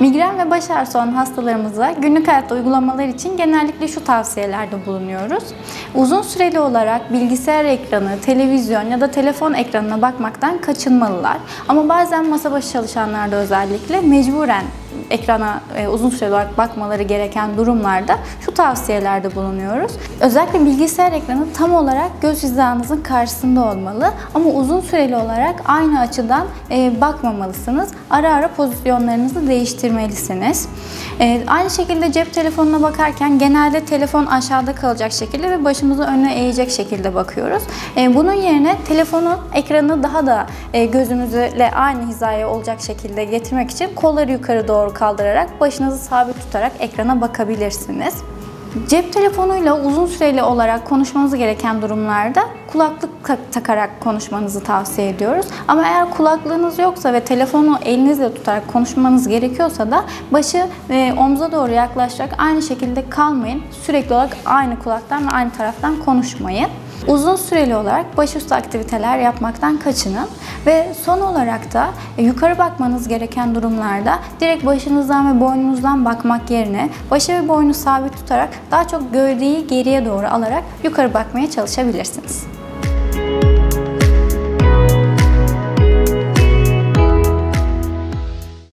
Migren ve baş ağrısı olan hastalarımıza günlük hayatta uygulamalar için genellikle şu tavsiyelerde bulunuyoruz. Uzun süreli olarak bilgisayar ekranı, televizyon ya da telefon ekranına bakmaktan kaçınmalılar. Ama bazen masa başı çalışanlarda özellikle mecburen ekrana e, uzun süreli olarak bakmaları gereken durumlarda şu tavsiyelerde bulunuyoruz. Özellikle bilgisayar ekranı tam olarak göz hizanızın karşısında olmalı ama uzun süreli olarak aynı açıdan e, bakmamalısınız. Ara ara pozisyonlarınızı değiştirmelisiniz. E, aynı şekilde cep telefonuna bakarken genelde telefon aşağıda kalacak şekilde ve başımızı önüne eğecek şekilde bakıyoruz. E, bunun yerine telefonun ekranı daha da e, gözümüzle aynı hizaya olacak şekilde getirmek için kolları yukarı doğru kaldırarak başınızı sabit tutarak ekrana bakabilirsiniz. Cep telefonuyla uzun süreli olarak konuşmanız gereken durumlarda kulaklık tak- takarak konuşmanızı tavsiye ediyoruz. Ama eğer kulaklığınız yoksa ve telefonu elinizle tutarak konuşmanız gerekiyorsa da başı e, omza doğru yaklaşarak aynı şekilde kalmayın. Sürekli olarak aynı kulaktan ve aynı taraftan konuşmayın. Uzun süreli olarak başüstü aktiviteler yapmaktan kaçının ve son olarak da e, yukarı bakmanız gereken durumlarda direkt başınızdan ve boynunuzdan bakmak yerine başı ve boynu sabit tutarak daha çok gövdeyi geriye doğru alarak yukarı bakmaya çalışabilirsiniz.